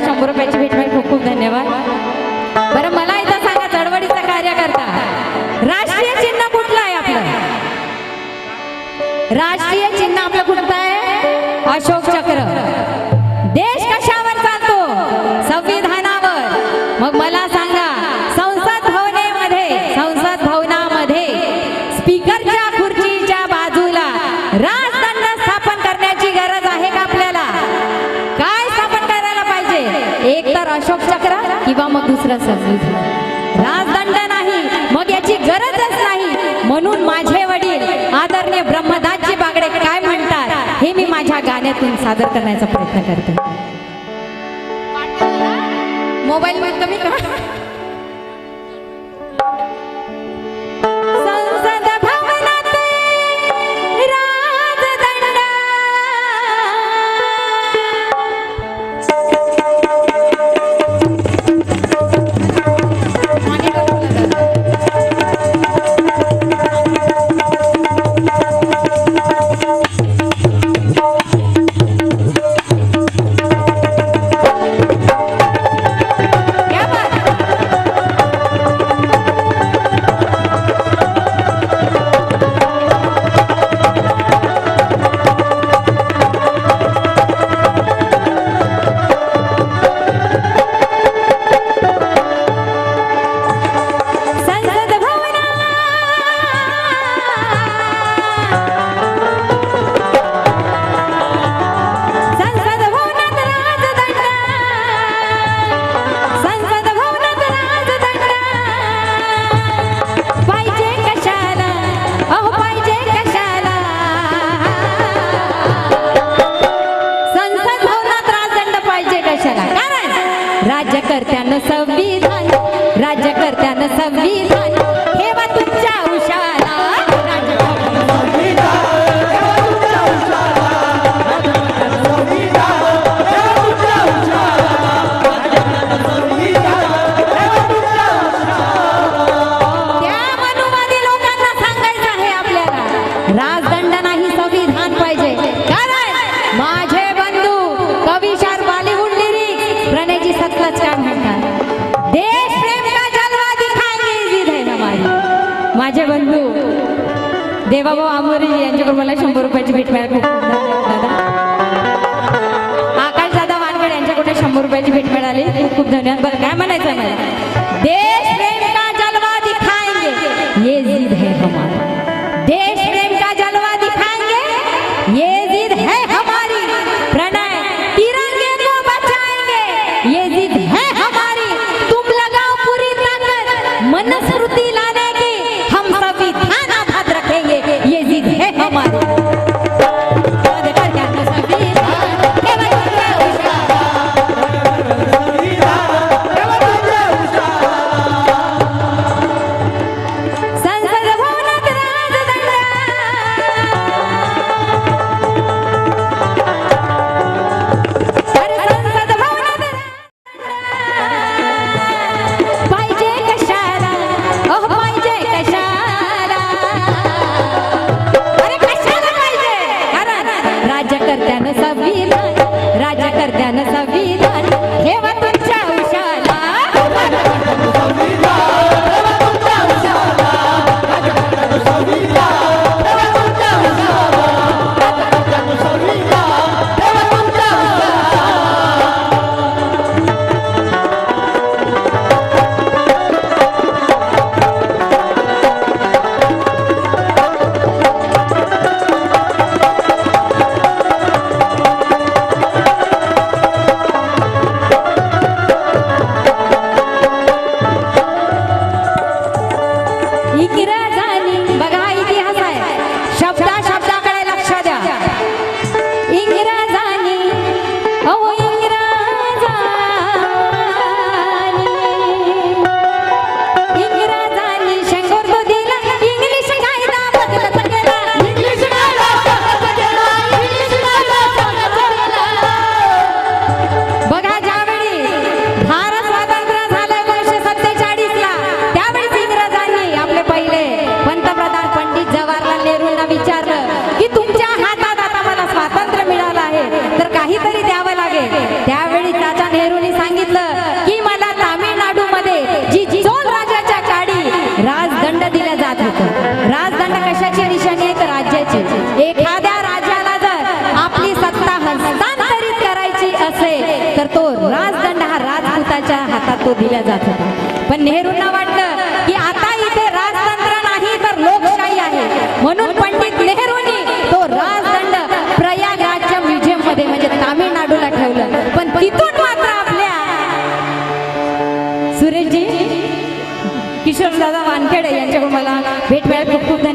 Camburão. किंवा मग दुसरा सर्विस राजदंड नाही मग याची गरजच नाही. म्हणून माझे वडील आदरणीय ब्रह्मदासजी बागडे काय म्हणतात हे मी माझ्या गाण्यातून सादर करण्याचा प्रयत्न करते. मोबाईल मध्ये कमी करा. माझ्याकडून मला शंभर रुपयाची भेट मिळाली. दादा. आकाश दादा वानखेड यांच्याकडून शंभर रुपयाची भेट मिळाली. खूप खूप धन्यवाद. बरं काय म्हणायचं मला? राजदंड कशाची निशाणी आहे तर राज्याची? एखाद्या राजाला जर आपली सत्ता हस्तांतरित करायची असेल तर तो राजदंड हा राजपूताच्या हातात तो दिला जात होता. पण नेहरूंना वाटलं की आता इथे राजतंत्र नाही तर लोकशाही आहे. म्हणून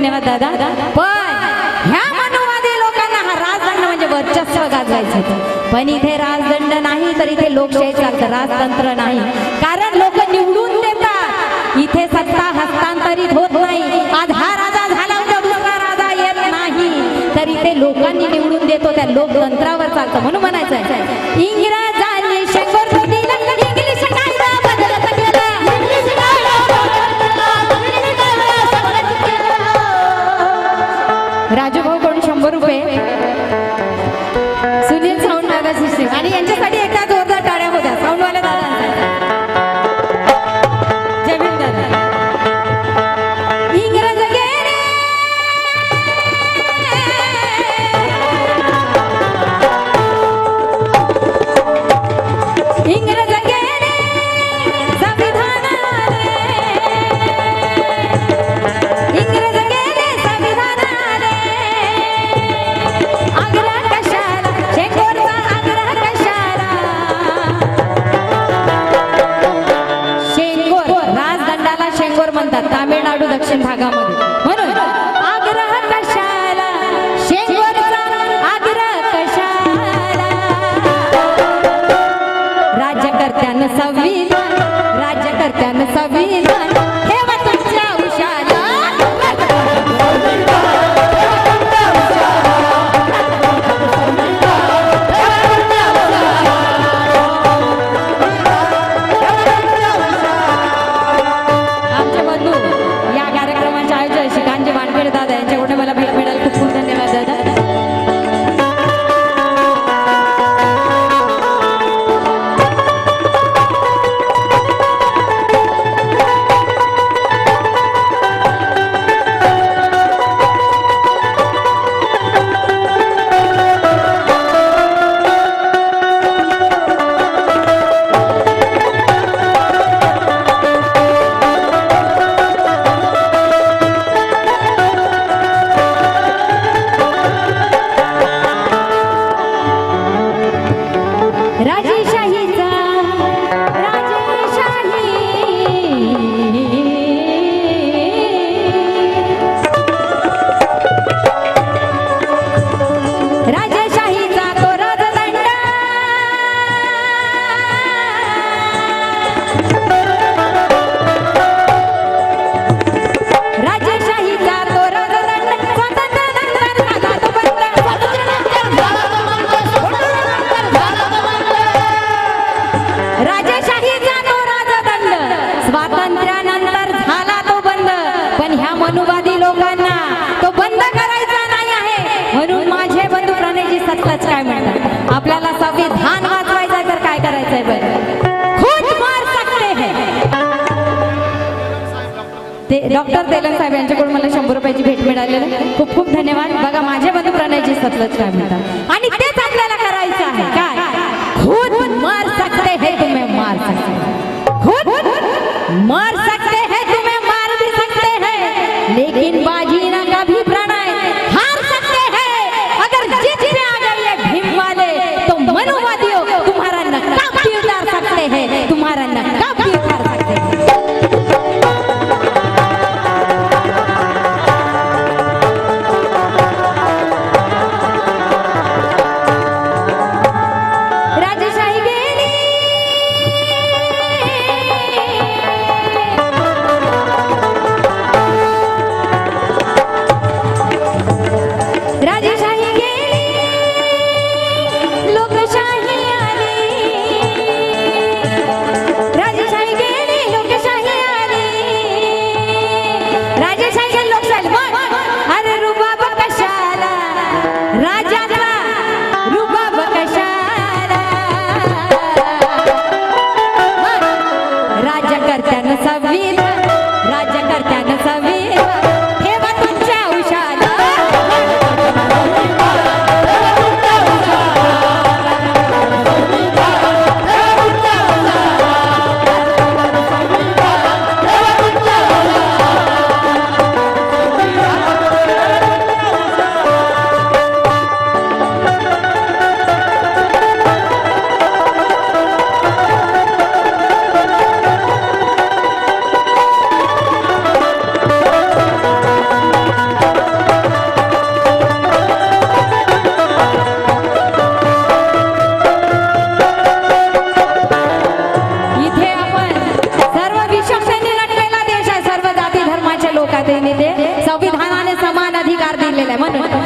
धन्यवाद दादा. पण ह्या मनुवादी लोकांना हा राजदंड म्हणजे वर्चस्व गाजवायचं होतं. पण इथे राजदंड नाही तर इथे लोकशाही चालतं राजतंत्र नाही. कारण लोक निवडून देतात. इथे सत्ता हस्तांतरित होत नाही. आज हा राजा झाला उद्या दुसरा राजा येत नाही. तर इथे लोकांनी निवडून देतो त्या लोकतंत्रावर चालतं म्हणून म्हणायचं इंग्रज राजदंडाला म्हणतात तामिळनाडू दक्षिण भागामध्ये. म्हणून आग्रह कशाला? शेंगोरचा आग्रह कशाला? राज्यकर्त्यानं संविधान राज्यकर्त्यानं संविधान डॉक्टर तेलन साहेब यांच्याकडून मला शंभर रुपयाची भेट मिळालेली खूप खूप धन्यवाद. बघा माझ्या बंधू प्रणयजी सतलच काय म्हणतात. आणि तेच आपल्याला करायचं आहे. काय? खुद मार सकते है तुम्हें मार सकते. खुद मार सकते है तुम्हें मार भी सकते हैं. लेकिन संविधानाने समान अधिकार दिलेला आहे. म्हणून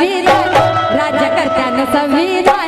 संविधान राज्यकर्त्यानं संविधान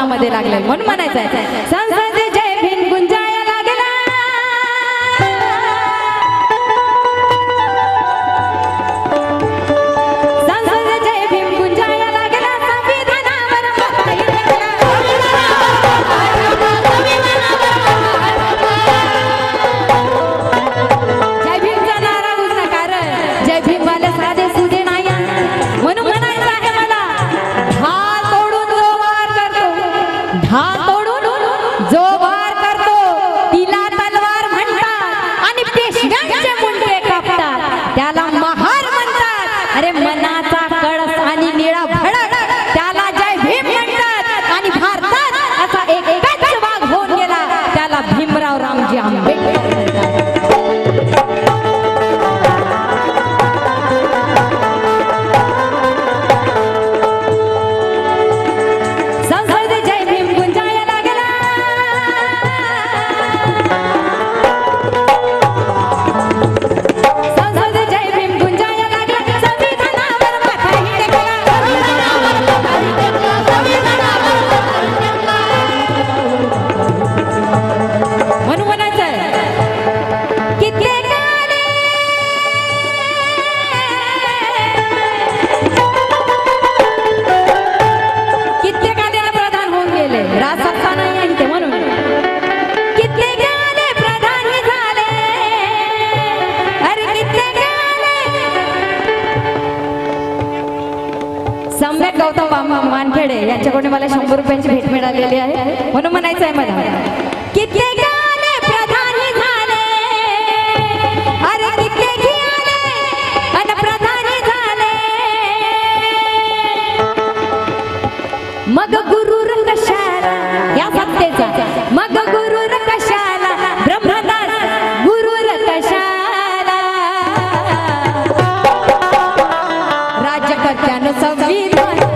संसद लागलं म्हणून म्हणायचं आहे मानखेडे यांच्याकडून मला शंभर रुपयांची भेट मिळालेली आहे. म्हणून म्हणायचं आहे मला कित्येक मग गुरु रंगशाला या सत्तेचा. मग गुरु रंगशाला ब्रह्मदास गुरु रंगशाला राज्यकर्त्यानं संविधान